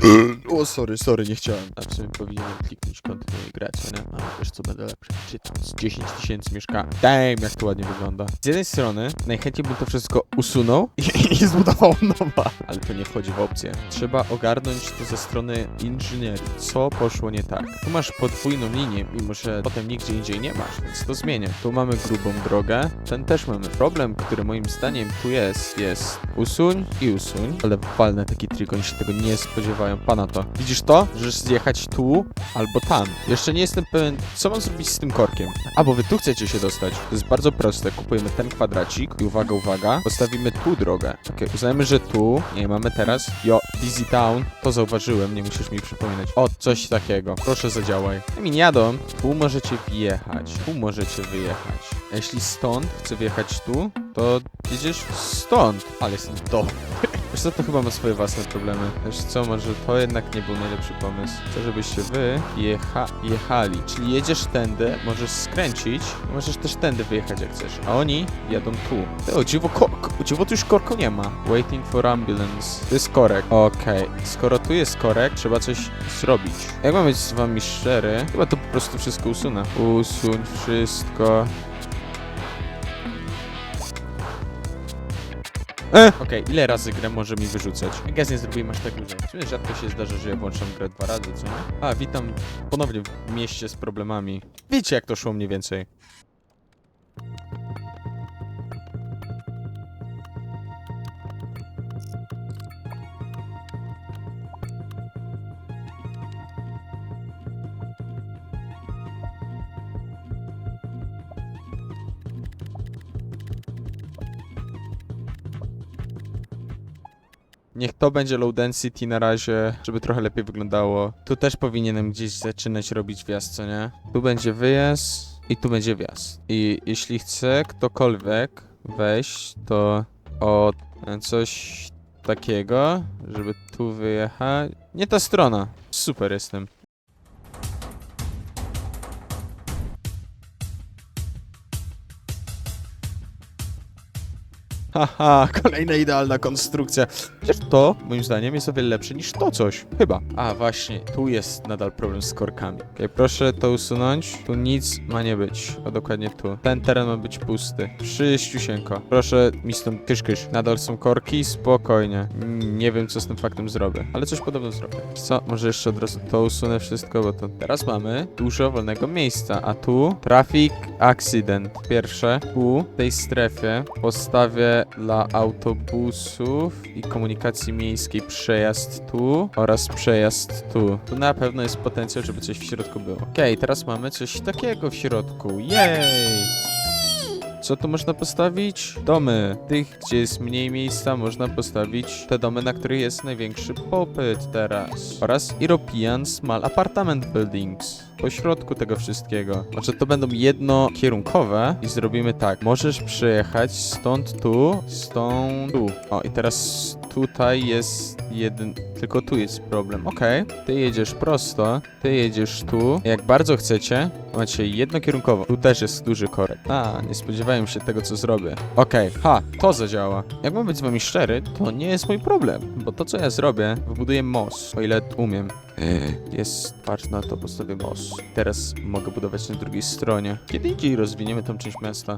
Uh. O, sorry, sorry, nie chciałem. A w sumie powinienem kliknąć kontynuuj grać, nie? Ale wiesz co, będę lepszy. Z 10 tysięcy mieszka. Damn, jak to ładnie wygląda. Z jednej strony, najchętniej bym to wszystko usunął i, i zbudował nowa. Ale to nie wchodzi w opcję. Trzeba ogarnąć to ze strony inżynierii. Co poszło nie tak? Tu masz podwójną linię, mimo że potem nigdzie indziej nie masz, więc to zmienię. Tu mamy grubą drogę, ten też mamy. Problem, który moim zdaniem tu jest, jest usuń i usuń. Ale walnę taki trik, oni się tego nie spodziewają. Pana to. Widzisz to? Możesz zjechać tu albo tam. Jeszcze nie jestem pewien, co mam zrobić z tym korkiem. A, bo wy tu chcecie się dostać. To jest bardzo proste. Kupujemy ten kwadracik i uwaga, uwaga, postawimy tu drogę. Okej, uznajmy, że tu, nie mamy teraz. Jo, Busy Town, to zauważyłem, nie musisz mi przypominać. O, coś takiego. Proszę zadziałaj. I nie jadą. Tu możecie wjechać, tu możecie wyjechać. A jeśli stąd chcę wjechać tu, to jedziesz stąd. Ale jestem dobry. Wiesz co, to chyba ma swoje własne problemy. Wiesz co, może to jednak nie był najlepszy pomysł. Chcę, żebyście wy jecha jechali. Czyli jedziesz tędy, możesz skręcić, możesz też tędy wyjechać jak chcesz. A oni jadą tu. Ty, O dziwo, ko o dziwo tu już korku nie ma. Waiting for ambulance. To jest korek. Okej, skoro tu jest korek, trzeba coś zrobić. Jak mam być z wami szczery, chyba to po prostu wszystko usunę. Usuń wszystko. E! Okej, ile razy grę może mi wyrzucać? Jak ja nie zrobiłem aż tak dużo. W rzadko się zdarza, że ja włączam grę dwa razy, co nie? A, witam ponownie w mieście z problemami. Wiecie jak to szło mniej więcej. Niech to będzie low density na razie, żeby trochę lepiej wyglądało. Tu też powinienem gdzieś zaczynać robić wjazd, co nie? Tu będzie wyjazd i tu będzie wjazd. I jeśli chce ktokolwiek wejść, to o coś takiego, żeby tu wyjechać. Nie ta strona. Super jestem. Haha, kolejna idealna konstrukcja. Chociaż to, moim zdaniem, jest o wiele lepsze niż to coś. Chyba. A, właśnie, tu jest nadal problem z korkami. Okej, proszę to usunąć. Tu nic ma nie być. A dokładnie tu. Ten teren ma być pusty. Przyściusieńko. Proszę mi stąd kysz, kysz. Nadal są korki? Spokojnie. Nie wiem, co z tym faktem zrobię. Ale coś podobno zrobię. Co? Może jeszcze od razu to usunę wszystko, bo to teraz mamy dużo wolnego miejsca. A tu traffic accident. Pierwsze, tu, w tej strefie postawię dla autobusów i komunikacji miejskiej przejazd tu oraz przejazd tu. Tu na pewno jest potencjał, żeby coś w środku było. Okej, teraz mamy coś takiego w środku. Jej! Co tu można postawić? Domy. Tych, gdzie jest mniej miejsca, można postawić te domy, na których jest największy popyt teraz. Oraz European Small Apartment Buildings. Po środku tego wszystkiego. Może to będą jednokierunkowe i zrobimy tak. Możesz przejechać stąd tu, stąd tu. O, i teraz tutaj jest jeden... Tylko tu jest problem. Okej. Ty jedziesz prosto, ty jedziesz tu. Jak bardzo chcecie, macie jednokierunkowo. Tu też jest duży korek. A, nie spodziewałem się tego, co zrobię. Okej, ha, to zadziała. Jak mam być z wami szczery, to nie jest mój problem. Bo to, co ja zrobię, wybuduję most, o ile umiem. Jest, patrz na to, postawię most. Teraz mogę budować na drugiej stronie. Kiedy indziej rozwiniemy tą część miasta.